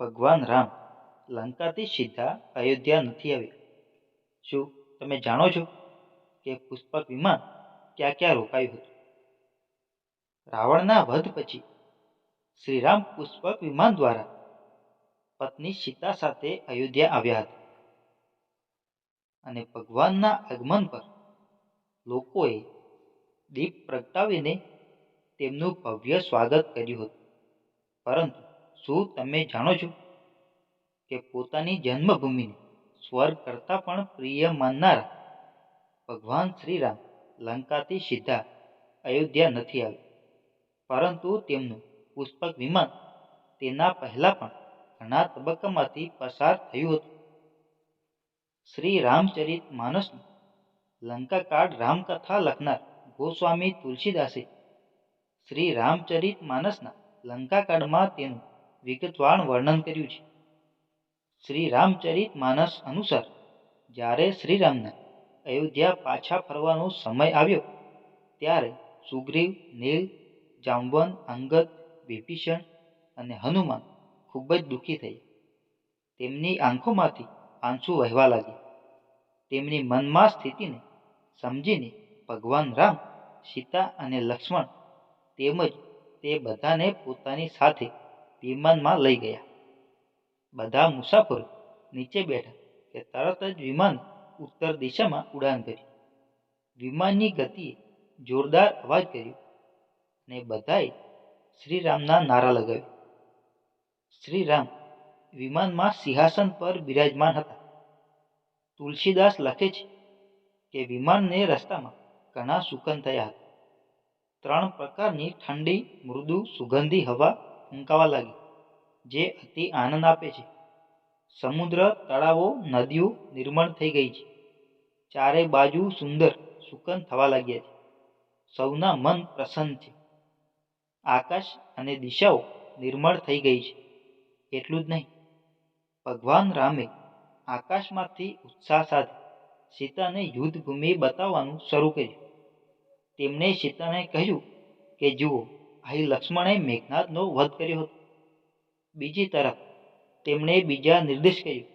ભગવાન રામ લંકાથી સીધા અયોધ્યા નથી આવ્યા. શું તમે જાણો છો કે પુષ્પક વિમાન ક્યાં ક્યાં રોકાયું હતું? રાવણના વધ પછી શ્રીરામ પુષ્પક વિમાન દ્વારા પત્ની સીતા સાથે અયોધ્યા આવ્યા હતા. અને ભગવાનના આગમન પર લોકોએ દીપ પ્રગટાવીને તેમનું ભવ્ય સ્વાગત કર્યું હતું. પરંતુ શું તમે જાણો છો કે પોતાની જન્મભૂમિને સ્વર્ગ કરતાં પણ પ્રિય માનનારા ભગવાન શ્રીરામ લંકાથી સીધા અયોધ્યા નથી આવ્યા? પરંતુ તેમનું પુષ્પક વિમાન તેના પહેલાં પણ ઘણા તબક્કામાંથી પસાર થયું હતું. શ્રી રામચરિત માનસનું લંકાકાળ રામકથા લખનાર ગોસ્વામી તુલસીદાસે શ્રી રામચરિત માનસના લંકાકાળમાં તેનું વિગતવાર વર્ણન કર્યું છે. શ્રી રામચરિત માનસ અનુસાર, જ્યારે શ્રીરામના અયોધ્યા પાછા ફરવાનો સમય આવ્યો, ત્યારે સુગ્રીવ, નીલ જાંબવન અંગદ, વિભીષણ અને હનુમાન ખૂબ જ દુઃખી થયા. તેમની આંખોમાંથી આંસુ વહેવા લાગ્યા. તેમની મનમાં સ્થિતિને સમજીને ભગવાન રામ, સીતા અને લક્ષ્મણ તેમજ તે બધાને પોતાની સાથે વિમાનમાં લઈ ગયા. બધા મુસાફરો નીચે બેઠા કે તરત જ વિમાન ઉત્તર દિશામાં ઉડાન ભર્યું. વિમાનની ગતિએ જોરદાર અવાજ કર્યો અને બધાએ શ્રીરામના નારા લગાવ્યા. શ્રીરામ વિમાનમાં સિંહાસન પર બિરાજમાન હતા. તુલસીદાસ લખે છે કે વિમાનને રસ્તામાં ઘણા સુકન થયા હતા. ત્રણ પ્રકારની ઠંડી, મૃદુ સુગંધી હવા ફૂંકાવા લાગી, જે અતિ આનંદ આપે છે. સમુદ્ર, તળાવો, નદીઓ નિર્મળ થઈ ગઈ છે. ચારે બાજુ સુંદર સુકન થવા લાગ્યા છે. સૌના મન પ્રસન્ન છે. આકાશ અને દિશાઓ નિર્મળ થઈ ગઈ છે. એટલું જ નહીં, ભગવાન રામે આકાશમાંથી ઉત્સાહ સાથે સીતાને યુદ્ધ ભૂમિ બતાવવાનું શરૂ કર્યું. તેમણે સીતાને કહ્યું કે, જુઓ અહીં લક્ષ્મણે મેઘનાથનો વધ કર્યો હતો. બીજી તરફ તેમણે બીજા નિર્દેશ કર્યો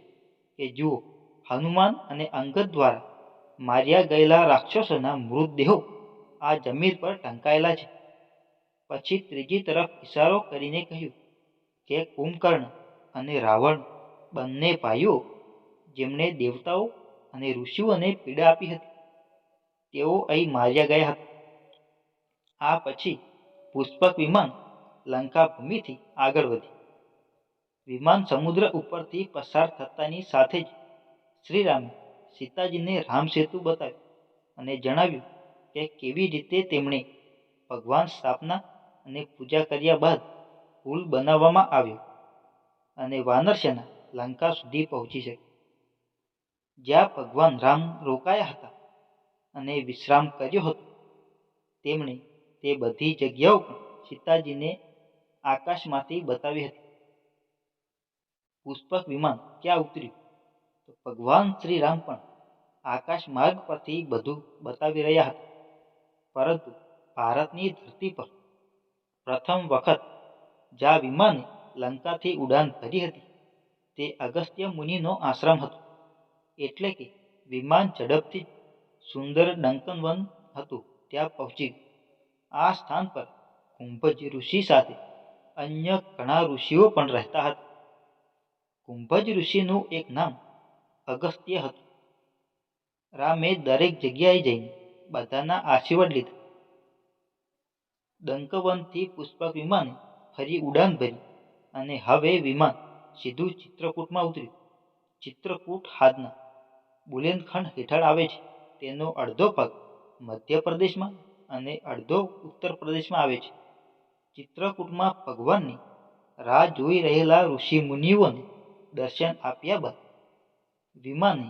કે જુઓ, હનુમાન અને અંગદ દ્વારા માર્યા ગયેલા રાક્ષસોના મૃતદેહો આ જમીન પર ટંકાયેલા છે. પછી ત્રીજી તરફ ઇશારો કરીને કહ્યું કે કુંભકર્ણ અને રાવણ બંને ભાઈઓ જેમણે દેવતાઓ અને ઋષિઓને પીડા આપી હતી, તેઓ અહીં માર્યા ગયા હતા. આ પછી પુષ્પક વિમાન લંકા ભૂમિથી આગળ વધી વિમાન સમુદ્ર ઉપરથી પસાર થતાની સાથે જ શ્રીરામે સીતાજીને રામસેતુ બતાવ્યું અને જણાવ્યું કે કેવી રીતે તેમણે ભગવાન સ્થાપના અને પૂજા કર્યા બાદ પુલ બનાવવામાં આવ્યો અને વાનરસેના લંકા સુધી પહોંચી શકે જ્યાં ભગવાન રામ રોકાયા હતા અને વિશ્રામ કર્યો હતો, તેમણે તે બધી જગ્યાઓ સીતાજીને આકાશમાંથી બતાવી હતી. પુષ્પક વિમાન ક્યાં ઉતર્યું? ભગવાન શ્રી રામ પણ આકાશ માર્ગ પરથી બધું બતાવી રહ્યા હતા. પરંતુ ભારતની ધરતી પર પ્રથમ વખત જ્યાં વિમાને લંકાથી ઉડાન ભરી હતી, તે અગસ્ત્ય મુનિનો આશ્રમ હતો. એટલે કે વિમાન ઝડપથી સુંદર ડંકનવન હતું, ત્યાં પહોંચી આ સ્થાન પર કુંભજ ઋષિ સાથે અન્ય ઘણા ઋષિઓ પણ રહેતા હતા. કુંભજ ઋષિનું એક નામ અગસ્ત્ય હતું. રામે દરેક જગ્યાએ જઈને બધાના આશીર્વાદ લીધા. દંકવનથી પુષ્પક વિમાને ફરી ઉડાન ભરી અને હવે વિમાન સીધું ચિત્રકૂટમાં ઉતર્યું. ચિત્રકૂટ હાદના બુલેનખંડ હેઠળ આવે છે. તેનો અડધો ભાગ મધ્યપ્રદેશમાં અને અડધો ઉત્તર પ્રદેશમાં આવે છે. ચિત્રકૂટમાં ભગવાનની રાહ જોઈ રહેલા ઋષિ મુનિઓને દર્શન આપ્યા બાદ વિમાને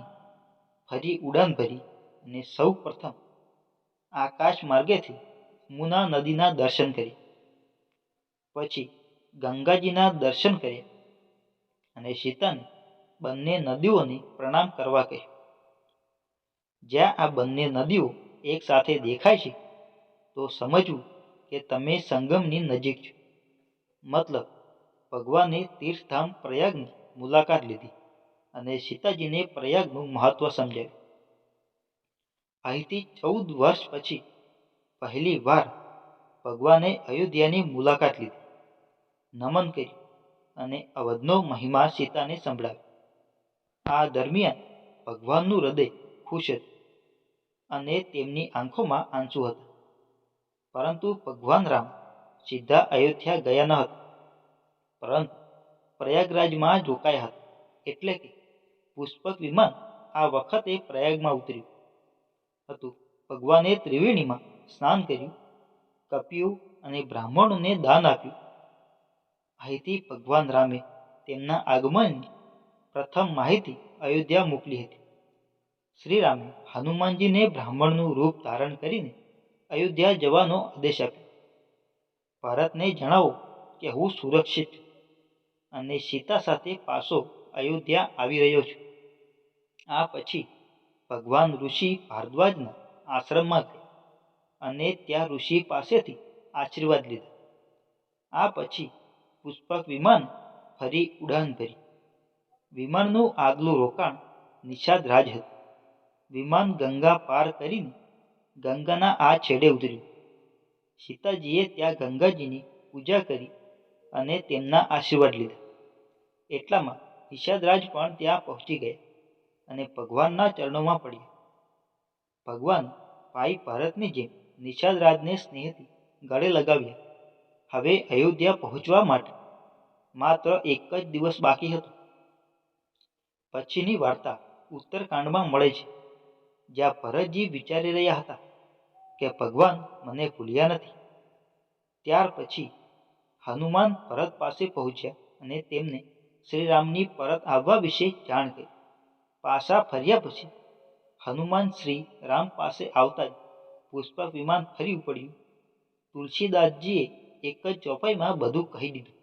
ફરી ઉડાન ભરી અને સૌ પ્રથમ આકાશ માર્ગેથી મુના નદીના દર્શન કરી પછી ગંગાજીના દર્શન કર્યા અને સીતાને બંને નદીઓને પ્રણામ કરવા કહ્યું. જ્યાં આ બંને નદીઓ એકસાથે દેખાય છે તો સમજવું કે તમે સંગમની નજીક છો. મતલબ, ભગવાને તીર્થધામ પ્રયાગની મુલાકાત લીધી અને સીતાજીને પ્રયાગનું મહત્વ સમજાવ્યું. અહીંથી ચૌદ વર્ષ પછી પહેલી વાર ભગવાને અયોધ્યાની મુલાકાત લીધી. નમન કર્યું અને અવધનો મહિમા સીતાને સંભળાવ્યો. આ દરમિયાન ભગવાનનું હૃદય ખુશ હતું અને તેમની આંખોમાં આંસુ હતા. પરંતુ ભગવાન રામ સીધા અયોધ્યા ગયા ન હતા. પરંતુ પ્રયાગરાજમાં જ રોકાયા હતા. એટલે કે પુષ્પક વિમાન આ વખતે પ્રયાગમાં ઉતર્યું. હતું. ભગવાને ત્રિવેણીમાં સ્નાન કર્યું, કપ્યું અને બ્રાહ્મણોને દાન આપ્યું. અહીંથી ભગવાન રામે તેમના આગમનની પ્રથમ માહિતી અયોધ્યા મોકલી હતી. શ્રીરામે હનુમાનજીને બ્રાહ્મણનું રૂપ ધારણ કરીને અયોધ્યા જવાનો આદેશ આપ્યો. ભારતને જણાવો કે હું સુરક્ષિત અને સીતા સાથે પાછો અયોધ્યા આવી રહ્યો છું. આ પછી ભગવાન ઋષિ ભારદ્વાજના આશ્રમમાં ગયા અને ત્યાં ઋષિ પાસેથી આશીર્વાદ લીધા. આ પછી પુષ્પક વિમાન ફરી ઉડાન ભરી. વિમાનનું આગલું રોકાણ નિષાદ રાજ હતું. વિમાન ગંગા પાર કરીને ગંગાના આ છેડે ઉતર્યું. સીતાજીએ ત્યાં ગંગાજીની પૂજા કરી અને તેમના આશીર્વાદ લીધા. એટલામાં નિષાદરાજ પણ ત્યાં પહોંચી ગયા અને ભગવાનના ચરણોમાં પડ્યા. ભગવાન ભાઈ ભરતની જેમ નિષાદરાજને સ્નેહથી ગળે લગાવ્યા. હવે અયોધ્યા પહોંચવા માટે માત્ર એક જ દિવસ બાકી હતો. પછીની વાર્તા ઉત્તરકાંડમાં મળે છે. જ્યાં ભરતજી વિચારી રહ્યા હતા કે ભગવાન મને ભૂલ્યા નથી. ત્યાર પછી હનુમાન ભરત પાસે પહોંચ્યા અને તેમને શ્રીરામની પરત આવવા વિશે જાણ કરી. પાછા ફર્યા પછી હનુમાન શ્રી રામ પાસે આવતા જ પુષ્પક વિમાન ફરી પડ્યું તુલસીદાસજીએ એક જ ચોપાઈમાં બધું કહી દીધું.